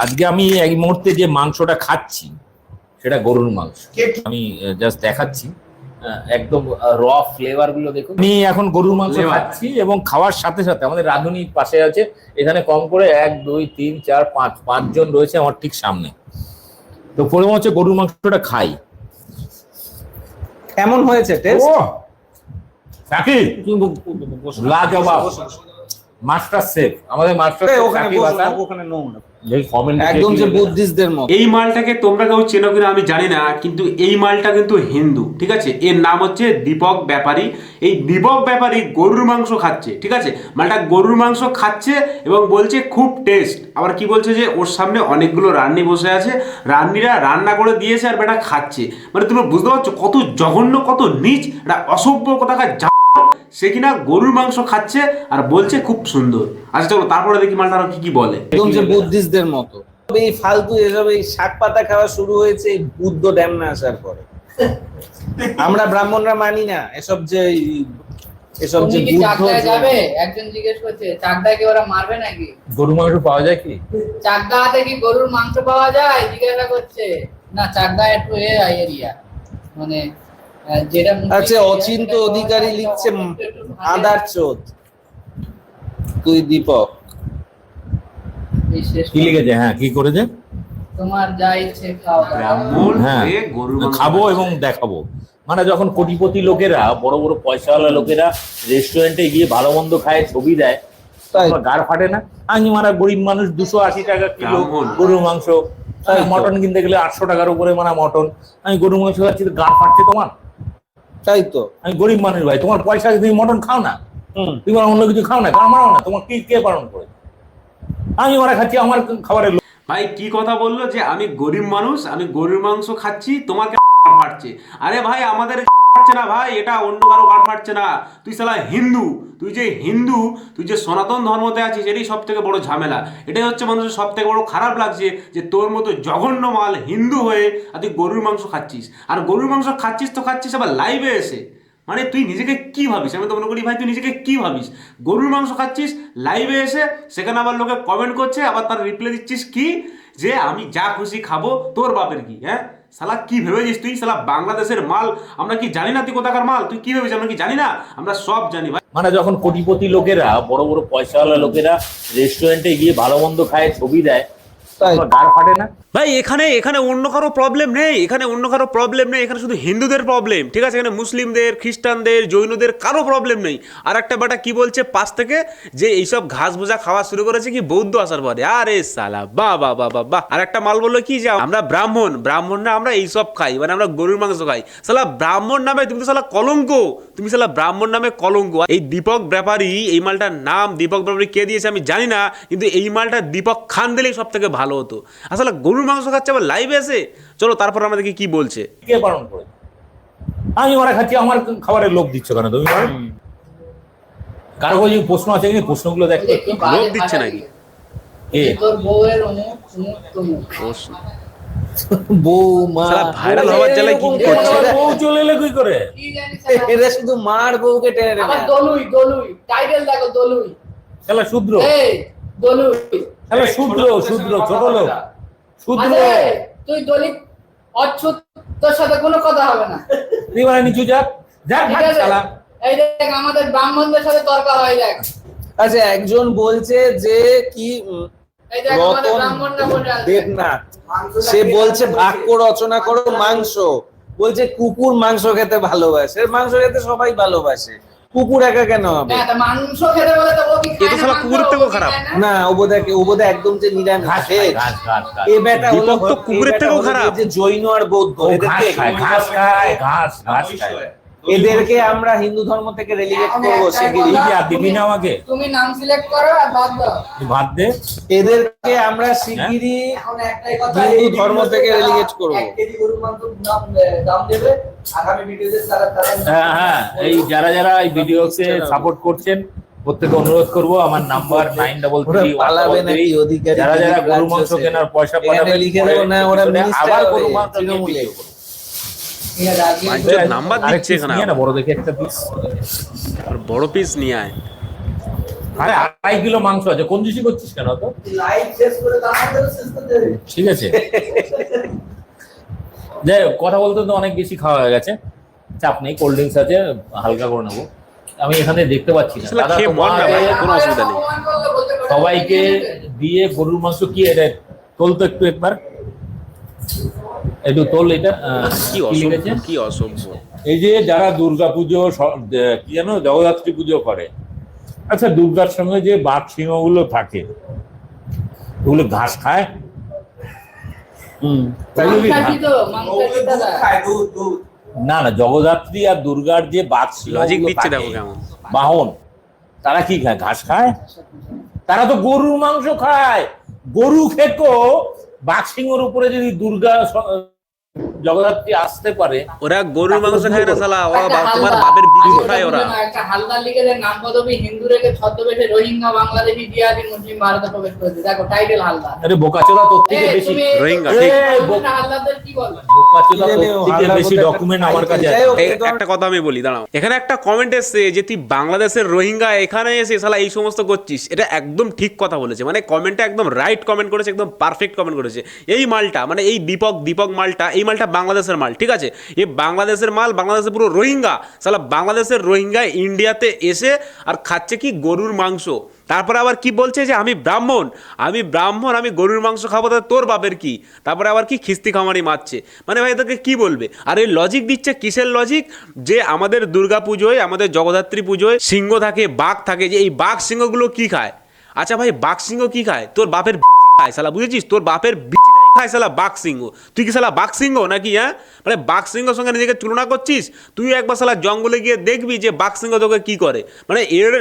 আজকে আমি এই মুহূর্তে যে মাংসটা খাচ্ছি সেটা গরুর মাংস আমি জাস্ট দেখাচ্ছি একদম র ফ্লেভারগুলো দেখুন আমি এখন গরুর মাংস খাচ্ছি এবং খাওয়ার সাথে সাথে আমাদের রাঁধুনি পাশে আছে এখানে কম করে এক দুই তিন চার পাঁচ পাঁচজন রয়েছে আমার ঠিক সামনে তো প্রথম হচ্ছে গরুর মাংসটা খাই কেমন হয়েছে টেস্ট ও সাকি লাজবাব মাস্টার শেফ আমাদের মাস্টার ওখানে ওখানে নোংরা একদম যে বুদ্ধিস্টদের মতো। এই মালটাকে তোমরা কেউ চেনো কিনা আমি জানি না কিন্তু এই মালটা কিন্তু হিন্দু ঠিক আছে? এর নাম হচ্ছে দীপক ব্যাপারী। এই দীপক ব্যাপারী গরুর মাংস খাচ্ছে ঠিক আছে? মালটা গরুর মাংস খাচ্ছে এবং বলছে খুব টেস্ট আবার কি বলছে যে ওর সামনে অনেকগুলো রান্নি বসে আছে রান্নিরা রান্না করে দিয়েছে আর বেটা খাচ্ছে। মানে তুমি বুঝতে পারছ কত জঘন্য কত নিচ একটা অসভ্য কোথাকার সে কিনা গরুর মাংস খাচ্ছে আর বলছে খুব সুন্দর। আচ্ছা চলো তারপরে দেখি মালটা আরও কি কি বলে। একদম যে বুদ্ধিস্টদের মতো। এই ফালতু এসব এই শাক পাতা খাওয়া শুরু হয়েছে বুদ্ধ ড্যাম না আসার পরে। আমরা ব্রাহ্মণরা মানি না এসব যে এসব যে বুদ্ধ যাবে? একজন জিজ্ঞেস করছে চাকদায় কি ওরা মারবে নাকি? গরুর মাংস পাওয়া যায় কি? চাকদা হাতে কি গরুর মাংস পাওয়া যায়? জিজ্ঞাসা করছে না চাকদা একটু এ এরিয়া মানে আচ্ছা অচিন্ত অধিকারী লিখছে আদার চোদ। তুই দীপক। কি লিখেছে? হ্যাঁ কি করেছে? তোমার যা ইচ্ছে খাও। হ্যাঁ। গরুর মাংস খাব এবং দেখাবো। মানে যখন কোটিপতি লোকেরা বড় বড় পয়সাওয়ালা লোকেরা রেস্টুরেন্টে গিয়ে ভালো মন্দ খায় ছবি দেয় তাই। গার ফাটে না? আমি মারা গরিব মানুষ দুশো আশি টাকা কিলো। গরুর মাংস। তাই মটন কিনতে গেলে আটশো টাকার উপরে মানা মটন। আমি গরুর মাংস খাচ্ছি তো গার ফাটছে তোমার? তাই তো। আমি গরিব মানুষ ভাই তোমার পয়সা আছে, তুমি মটন খাও না? তুমি আর অন্য কিছু খাও না মারাও না তোমার কি কে পালন করে? আমি মারা খাচ্ছি আমার খাবারের লোক। ভাই কি কথা বলল যে আমি গরিব মানুষ আমি গরিব মাংস খাচ্ছি তোমাকে ফাটছে আরে ভাই আমাদের ফাটছে না ভাই, এটা অন্য কারও গাড় ফাটছে না। তুই সালা হিন্দু, তুই যে হিন্দু, তুই যে সনাতন ধর্মতে আছিস, এটাই সব থেকে বড় ঝামেলা। এটাই হচ্ছে মানুষের সব থেকে বড় খারাপ লাগছে যে তোর মতো জঘন্য মাল হিন্দু হয়ে আর তুই গরুর মাংস খাচ্ছিস। আর গরুর মাংস খাচ্ছিস তো খাচ্ছিস, আবার লাইভে এসে। মানে তুই নিজেকে কি ভাবিস? আমি তো মনে করি ভাই, তুই নিজেকে কি ভাবিস? গরুর মাংস খাচ্ছিস লাইভে এসে, সেখানে আবার লোকে কমেন্ট করছে, আবার তার রিপ্লাই দিচ্ছিস কি? যে আমি যা খুশি খাব, তোর বাপের কি হ্যাঁ? সালা কি ভেবেছিস তুই? সালা বাংলাদেশের মাল, আমরা কি জানি না তুই কোথাকার মাল? তুই কি ভেবেছিস? আমরা কি জানি না? আমরা সব জানি, ভাই। মানে যখন কোটিপতি লোকেরা, বড় বড় পয়সাওয়ালা লোকেরা রেস্টুরেন্টে গিয়ে ভালো মন্দ খায়, ছবি দেয় তাই। ফাটে না? ভাই এখানে এখানে অন্য কারও প্রবলেম নেই। এখানে অন্য কারও প্রবলেম নেই। এখানে শুধু হিন্দুদের প্রবলেম ঠিক আছে? এখানে মুসলিমদের খ্রিস্টানদের জৈনদের কারও প্রবলেম নেই। আর একটা বেটা কি বলছে পাশ থেকে? যে এইসব ঘাস ভুজা খাওয়া শুরু করেছে কি বৌদ্ধ আসার পরে। আরে সালা বাহ বা বাহ বাহ বাহ। আর একটা মাল বলল কি যে আমরা ব্রাহ্মণ ব্রাহ্মণরা আমরা এইসব খাই। মানে আমরা গরুর মাংস খাই। সালা ব্রাহ্মণ নামে তুমি তো সালা কলঙ্ক। তুমি সালা ব্রাহ্মণ নামে কলঙ্ক। এই দীপক ব্যাপারী এই মালটার নাম দীপক ব্যাপারী কে দিয়েছে আমি জানি না কিন্তু এই মালটা দীপক খান দিলেই সব থেকে ভালো হতো। আসলে গরুর মাংস খাচ্ছে আবার লাইভে এসে? চলো তারপর আমাদেরকে কি বলছে? কে বারণ করে? আমি মারা খাচ্ছি আমার খাবারের লোক দিচ্ছ কেন তুমি? কারও কাছে প্রশ্ন আছে কি প্রশ্নগুলো দেখ। লোক দিচ্ছে নাকি? কি? এ তোর বউয়ের অমুক অমুক তমুক বৌমা সালা হওয়ার জ্বালায় কি করছে? বউ চলে এলে কি করে? কি জানি শালা। এরা শুধু মার বউকে টেনে টেনে দলুই দলুই। টাইটেল দেখো দলুই। খেলা শূদ্র এই দলুই। খেলা শূদ্র শূদ্র ছোট লোক। শূদ্র তুই দলিত অচ্ছুত তোর সাথে কোনো কথা হবে না। তুই মানে নিচু যাক। যাক ঠিক শালা। এই দেখ আমাদের ব্রাহ্মণদের সাথে তর্ক হয় দেখ। আচ্ছা একজন বলছে যে কি রতন দেবনাথ সে বলছে বাক্য রচনা করো মাংস। বলছে কুকুর মাংস খেতে ভালোবাসে। মাংস খেতে সবাই ভালোবাসে। কুকুর একা কেন হবে? হ্যাঁ মাংস খেতে বলে তো ও কি এ না শালা কুকুরের থেকেও খারাপ। না? ও বোধহয় ও বোধহয় একদম যে নিরামিষ ঘাস ঘাস ঘাস ঘাস এ বেটা হলো তো এ কুকুরের থেকেও খারাপ। যে জৈন আর বৌদ্ধ। ঘাস খায় ঘাস খায় ঘাস ঘাস খায়। এদেরকে আমরা হিন্দু ধর্ম থেকে রেলিগেট করব একটাই শিগগিরই কথা, কি আর দিবি না আমাকে? তুমি নাম সিলেক্ট করো আর বাদ দাও। দে। এদেরকে আমরা একটাই কথা হিন্দু ধর্ম থেকে relegate করব। হ্যাঁ হ্যাঁ এই যারা যারা এই ভিডিওকে সাপোর্ট করছেন প্রত্যেকে অনুরোধ করব আমার নাম্বার নাইন ডাবল থ্রি পালাবে নাকি অধিকারী যারা যারা গরু মাংস কেনার পয়সা পাঠাবেন লিখে দেবো না ওরা আবার গরু মাংস তৃণমূলে। নাম্বার দিচ্ছে এখানে নিয়ে না বড় দেখে একটা পিস আর বড় পিস নিয়ে আয়। আরে আড়াই কিলো মাংস আছে কোন জিনিস করছিস কেন তো ঠিক আছে। যাই হোক, কথা বলতে তো অনেক বেশি খাওয়া হয়ে গেছে। চাপ নেই কোল্ড ড্রিঙ্কস আছে হালকা করে নেব। আমি এখানে দেখতে পাচ্ছি না। দাদা, কোনো অসুবিধা নেই। সবাইকে দিয়ে গরুর মাংস কি এটা চলতো একটু একবার। একটু তোল এটা কি কি অসভ্য কি অসভ্য এই যে যারা দুর্গা পুজো কি জানো জগদ্ধাত্রী পুজো করে। আচ্ছা দুর্গার সঙ্গে যে বাঘ সিংহগুলো থাকে ওগুলো ঘাস খায়? না? না জগদ্ধাত্রী আর দুর্গার যে বাঘ লজিক সিংহগুলো দিচ্ছে দেখো কেমন। বাহন তারা কি খায়? ঘাস খায়? তারা তো গরুর মাংস খায়। গরু খেকো বাঘ সিংহর উপরে যদি দুর্গা জগদ্ধাত্রী আসতে পারে। ওরা গরুর মাংস খায় না ওরা বা- তোমার বাপের খায় ওরা। একটা হালদার লিখে দেন নাম পদবী হিন্দু রেখে ছদ্মবেশে রোহিঙ্গা বাংলাদেশি জিহাদি মুসলিম ভারতে প্রবেশ করেছে। দেখো টাইটেল হালদার। আরে বোকাচোদা তোর থেকে বেশি। রোহিঙ্গা, ঠিক। কি বোকাচোদা তোর থেকে বেশি একটা ডকুমেন্ট আমার কাছে আছে। একটা কথা আমি বলি দাঁড়াও। এখানে একটা কমেন্ট এসছে যে তুই বাংলাদেশের রোহিঙ্গা এখানে এসে শালা এই সমস্ত করছিস। এটা একদম ঠিক কথা বলেছে। মানে কমেন্টটা একদম রাইট কমেন্ট করেছে একদম পারফেক্ট কমেন্ট করেছে। এই মালটা মানে এই দীপক দীপক মালটা এই মালটা বাংলাদেশের মাল, ঠিক আছে? এই বাংলাদেশের মাল, বাংলাদেশের পুরো রোহিঙ্গা। শালা, বাংলাদেশের রোহিঙ্গা ইন্ডিয়াতে এসে আর খাচ্ছে কি গরুর মাংস। তারপরে আবার কি বলছে যে, আমি ব্রাহ্মণ আমি ব্রাহ্মণ, আমি গরুর মাংস খাব তা তোর বাপের কি? তারপরে আবার কি খিস্তি খামারি মারছে। মানে ভাই তোকে কি বলবে? আর এই লজিক দিচ্ছে কিসের লজিক যে আমাদের দুর্গা পুজোয় আমাদের জগদ্ধাত্রী পুজোয় সিংহ থাকে, বাঘ থাকে, যে এই বাঘ সিংহগুলো কি খায়? আচ্ছা ভাই, বাঘ সিংহ কি খায়? তোর বাপের বিচি খায়, শালা, বুঝেছিস? তোর বাপের বিচিটাই খায় তুই কি নাকি হ্যাঁ? মানে সঙ্গে নিজেকে তুলনা করছিস? তুই একবার জঙ্গলে গিয়ে দেখবি যে বাঘ সিংহ তোকে কি করে। মানে এর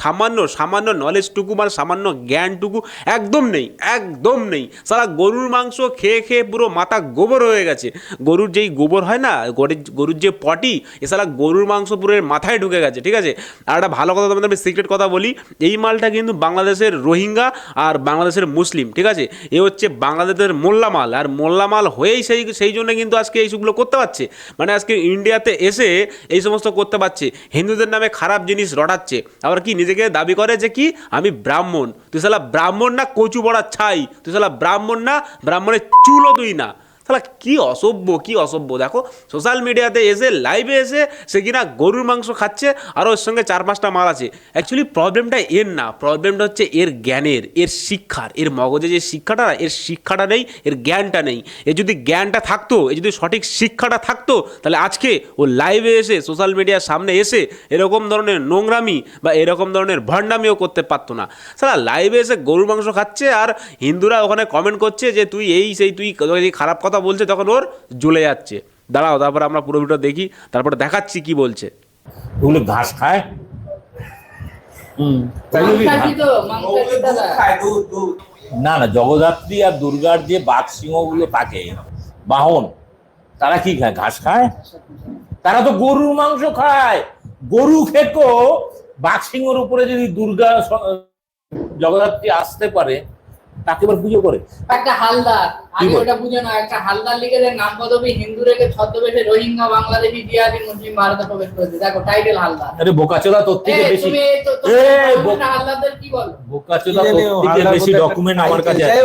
সামান্য সামান্য নলেজটুকু মানে সামান্য জ্ঞানটুকু একদম নেই একদম নেই। সারা গরুর মাংস খেয়ে খেয়ে পুরো মাথা গোবর হয়ে গেছে। গরুর যেই গোবর হয় না, গরুর গরুর যে পটি, এ গরুর মাংস পুরো এর মাথায় ঢুকে গেছে, ঠিক আছে? আর একটা ভালো কথা তোমাদের আমি সিক্রেট কথা বলি, এই মালটা কিন্তু বাংলাদেশের রোহিঙ্গা আর বাংলাদেশের মুসলিম, ঠিক আছে? এ হচ্ছে বাংলাদেশের মোল্লা মাল আর মোল্লামাল হয়েই সেই সেই জন্য কিন্তু আজকে এইসবগুলো করতে পারছে। মানে আজকে ইন্ডিয়াতে এসে এই সমস্ত করতে পারছে। হিন্দুদের নামে খারাপ জিনিস রটাচ্ছে। আবার কি, নিজেকে দাবি করে যে কি, আমি ব্রাহ্মণ। তুই শালা ব্রাহ্মণ না কচু বড়া ছাই। তুই শালা ব্রাহ্মণ না, ব্রাহ্মণের চুলও তুই না। তাহলে কি অসভ্য কি অসভ্য? দেখো সোশ্যাল মিডিয়াতে এসে লাইভে এসে সে কিনা গরুর মাংস খাচ্ছে, আর ওর সঙ্গে চার পাঁচটা মাল আছে। অ্যাকচুয়ালি প্রবলেমটা এর না প্রবলেমটা হচ্ছে এর জ্ঞানের, এর শিক্ষার, এর মগজে যে শিক্ষাটা, এর শিক্ষাটা নেই, এর জ্ঞানটা নেই। এর যদি জ্ঞানটা থাকতো এ যদি সঠিক শিক্ষাটা থাকতো, তাহলে আজকে ও লাইভে এসে সোশ্যাল মিডিয়ার সামনে এসে এরকম ধরনের নোংরামি বা এরকম ধরনের ভণ্ডামিও করতে পারতো না। সারা লাইভে এসে গরুর মাংস খাচ্ছে, আর হিন্দুরা ওখানে কমেন্ট করছে যে, তুই এই, সেই, তুই খারাপ কথা বলছে তখন ওর জ্বলে যাচ্ছে। দাঁড়াও তারপর আমরা পুরো ভিডিও দেখি তারপরে দেখাচ্ছি কি বলছে। ওগুলো ঘাস খায়? না না জগদ্ধাত্রী আর দুর্গার যে বাঘ সিংহগুলো থাকে বাহন তারা কি খায়? ঘাস খায়? তারা তো গরুর মাংস খায়। গরু খেকো বাঘ সিংহর উপরে যদি দুর্গা জগদ্ধাত্রী আসতে পারে তাকে এবার পুজো করে। একটা হালদার। বল? ওটা বুঝে না একটা হালদার লিখে দেন নাম পদবী হিন্দু রেখে ছদ্মবেশে রোহিঙ্গা বাংলাদেশি জিহাদি মুসলিম ভারতে প্রবেশ করেছে। দেখো টাইটেল হালদার। আরে বোকাচোদা তোর থেকে বেশি। তুমি তো- তো- তোমরা হালদারদের কি বলো? জানি তোর থেকে বেশি ডকুমেন্ট আমার কাছে আছে।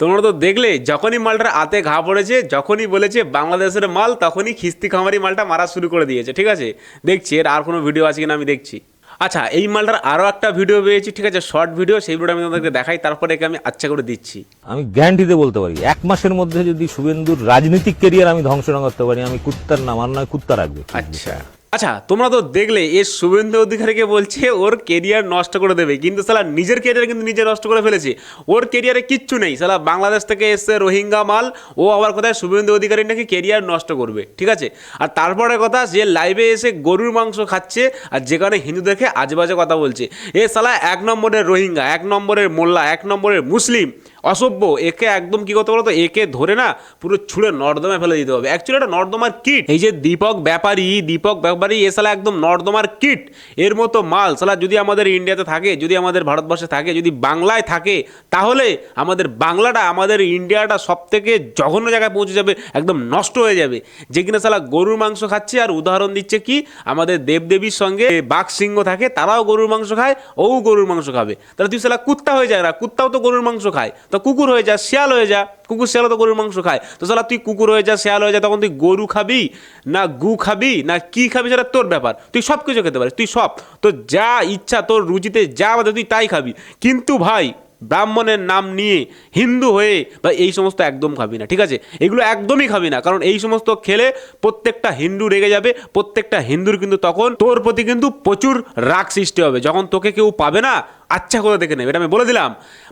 তোমরা তো দেখলে যখনই মালটার আতে ঘা পড়েছে যখনই বলেছে বাংলাদেশের মাল তখনই খিস্তি খামারি মালটা মারা শুরু করে দিয়েছে ঠিক আছে? দেখছি এর আর কোনো ভিডিও আছে কিনা আমি দেখছি। আচ্ছা এই মালটার আরও একটা ভিডিও পেয়েছি ঠিক আছে? শর্ট ভিডিও সেই ভিডিও আমি তোমাদেরকে দেখাই তারপরে একে আমি আচ্ছা করে দিচ্ছি। আমি গ্যারান্টিতে বলতে পারি এক মাসের মধ্যে যদি শুভেন্দুর রাজনৈতিক কেরিয়ার আমি ধ্বংস না করতে পারি আমি কুত্তার নাম আর নয় কুত্তা রাখবে। আচ্ছা। আচ্ছা তোমরা তো দেখলে, এ শুভেন্দু অধিকারীকে বলছে, ওর কেরিয়ার নষ্ট করে দেবে। কিন্তু সালা নিজের কেরিয়ার কিন্তু নিজে নষ্ট করে ফেলেছে। ওর কেরিয়ারে কিচ্ছু নেই। সালা বাংলাদেশ থেকে এসছে রোহিঙ্গা মাল। ও আবার কোথায় শুভেন্দু অধিকারী নাকি কেরিয়ার নষ্ট করবে, ঠিক আছে? আর তারপরে কথা, যে লাইভে এসে গরুর মাংস খাচ্ছে, আর যেখানে হিন্দুদেরকে আজেবাজে কথা বলছে। এ সালা এক নম্বরের রোহিঙ্গা, এক নম্বরের মোল্লা, এক নম্বরের মুসলিম। অসভ্য, একে একদম কি করতে বলতো একে ধরে না পুরো ছুঁড়ে নর্দমায় ফেলে দিতে হবে। অ্যাকচুয়ালি এটা নর্দমার কিট। এই যে দীপক ব্যাপারী দীপক ব্যাপারী, এ সালা একদম নর্দমার কিট। এর মতো মাল সালা যদি আমাদের ইন্ডিয়াতে থাকে, যদি আমাদের ভারতবর্ষে থাকে, যদি বাংলায় থাকে, তাহলে আমাদের বাংলাটা, আমাদের ইন্ডিয়াটা সব থেকে জঘন্য জায়গায় পৌঁছে যাবে, একদম নষ্ট হয়ে যাবে। যে কিনা সালা গরুর মাংস খাচ্ছে, আর উদাহরণ দিচ্ছে কি, আমাদের দেবদেবীর সঙ্গে বাঘ সিংহ থাকে, তারাও গরুর মাংস খায়, ও গরুর মাংস খাবে। তাহলে তুই সালা কুত্তা হয়ে যায় না, কুত্তাও তো গরুর মাংস খায়। তো কুকুর হয়ে যা, শিয়াল হয়ে যা, কুকুর শিয়াল তো গরুর মাংস খায়। তো সালা তুই কুকুর হয়ে যা, শিয়াল হয়ে যা, তখন তুই গরু খাবি না গু খাবি না কি খাবি সেটা তোর ব্যাপার। তুই সব কিছু খেতে পারিস, তুই সব। তো যা ইচ্ছা, তোর রুচিতে যা বাদে তুই তাই খাবি। কিন্তু ভাই ব্রাহ্মণের নাম নিয়ে হিন্দু হয়ে বা এই সমস্ত একদম খাবি না, ঠিক আছে? এগুলো একদমই খাবি না, কারণ এই সমস্ত খেলে প্রত্যেকটা হিন্দু রেগে যাবে, প্রত্যেকটা হিন্দুর কিন্তু তখন তোর প্রতি কিন্তু প্রচুর রাগ সৃষ্টি হবে। যখন তোকে কেউ পাবে না আচ্ছা করে দেখে নেবে, এটা আমি বলে দিলাম।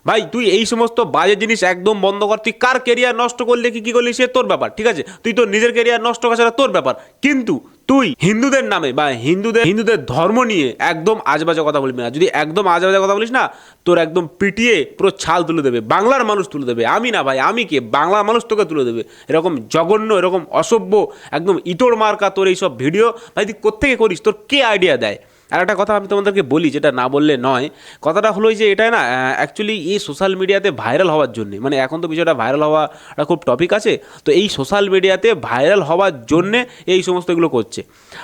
ভাই, তুই এই সমস্ত বাজে জিনিস একদম বন্ধ কর, তুই কার কেরিয়ার নষ্ট করলে, কি কি করলি, সে তোর ব্যাপার, ঠিক আছে? তুই তোর নিজের কেরিয়ার নষ্ট করা তোর ব্যাপার। কিন্তু তুই হিন্দুদের নামে বা হিন্দুদের হিন্দুদের ধর্ম নিয়ে একদম আজবাজে কথা বলবি না। যদি একদম আজবাজে কথা বলিস না, তোর একদম পিটিয়ে পুরো ছাল তুলে দেবে, বাংলার মানুষ তুলে দেবে। আমি না ভাই, আমি কে? বাংলার মানুষ তোকে তুলে দেবে। এরকম জঘন্য, এরকম অসভ্য, একদম ইটোর মার্কা তোর এইসব ভিডিও, ভাই তুই কোথেকে করিস? তোর কে আইডিয়া দেয়? আর একটা কথা আমি তোমাদেরকে বলি, যেটা না বললে নয়, কথাটা হলো যে এটা না অ্যাকচুয়ালি এই সোশ্যাল মিডিয়াতে ভাইরাল হওয়ার জন্য মানে এখন তো বিষয়টা ভাইরাল হওয়াটা খুব টপিক আছে, তো এই সোশ্যাল মিডিয়াতে ভাইরাল হওয়ার জন্যে এই সমস্ত এগুলো করছে।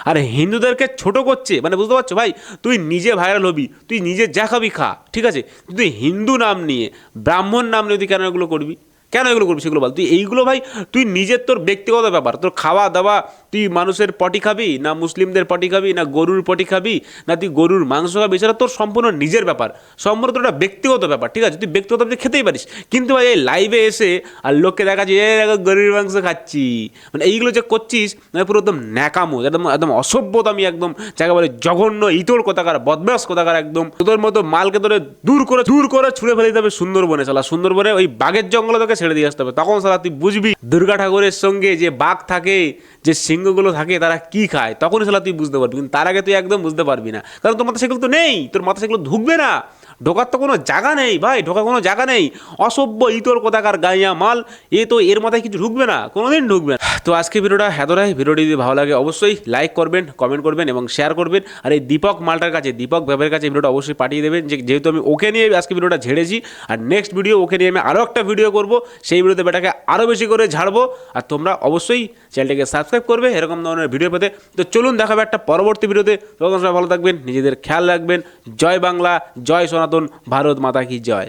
আর হিন্দুদেরকে ছোট করছে মানে বুঝতে পারছ ভাই? তুই নিজে ভাইরাল হবি, তুই নিজে যা খাবি খা, ঠিক আছে? তুই হিন্দু নাম নিয়ে, ব্রাহ্মণ নাম নিয়ে তুই কেন এগুলো করবি? কেন এগুলো করবি সেগুলো বল। তুই এইগুলো ভাই, তুই নিজের তোর ব্যক্তিগত ব্যাপার। তোর খাওয়া দাওয়া, তুই মানুষের পটি খাবি, না মুসলিমদের পটি খাবি, না গরুর পটি খাবি, না তুই গরুর মাংস খাবি সেটা তোর সম্পূর্ণ নিজের ব্যাপার। সম্পূর্ণ তোর ব্যক্তিগত ব্যাপার, ঠিক আছে? তুই ব্যক্তিগত তুই খেতেই পারিস। কিন্তু ভাই, এই লাইভে এসে আর লোককে দেখা যায় এই দেখো, গরুর মাংস খাচ্ছি। মানে এইগুলো যে করছিস মানে পুরো একদম ন্যাকামো, একদম একদম অসভ্যতামি, একদম, যাকে বলে জঘন্য, ইতর কোথাকার, বদমাস কোথাকার, একদম। তোদের মতো মালকে তোরে দূর করে দূর করে ছুঁড়ে ফেলে দিতে হবে সুন্দরবনে সালা সুন্দরবনে ওই বাঘের জঙ্গলে তোকে ছেড়ে দিয়ে আসতে হবে। তখন সারা তুই বুঝবি দুর্গা ঠাকুরের সঙ্গে যে বাঘ থাকে, যে সিংহগুলো থাকে, তারা কি খায়? তখনই সালা তুই বুঝতে পারবি। কিন্তু তার আগে তুই একদম বুঝতে পারবি না। কারণ তোর মাথা সেগুলো তো নেই। তোর মাথা সেগুলো ঢুকবে না। ঢোকার তো কোনো জায়গা নেই ভাই, ঢোকার কোনো জায়গা নেই। অসভ্য ইতর কোথাকার গাইয়া মাল, এ তো এর মাথায় কিছু ঢুকবে না, কোনোদিন ঢুকবে না। তো আজকে ভিডিওটা হেদরাই ভিডিওটি যদি ভালো লাগে অবশ্যই লাইক করবেন কমেন্ট করবেন এবং শেয়ার করবেন। আর এই দীপক মালটার কাছে, দীপক ভেবের কাছে ভিডিওটা অবশ্যই পাঠিয়ে দেবেন, যে যেহেতু আমি ওকে নিয়ে আজকে ভিডিওটা ঝেড়েছি, আর নেক্সট ভিডিও ওকে নিয়ে আমি আরও একটা ভিডিও করব, সেই ভিডিওতে বেটাকে আরও বেশি করে ঝাড়বো। আর তোমরা অবশ্যই চ্যানেলটাকে সাবস্ক্রাইব করবে, এরকম ধরনের ভিডিও পেতে। তো চলুন দেখাবে একটা পরবর্তী ভিডিওতে তখন সবাই ভালো থাকবেন, নিজেদের খেয়াল রাখবেন। জয় বাংলা, জয় সনাতন ভারত মাতা কি জয়।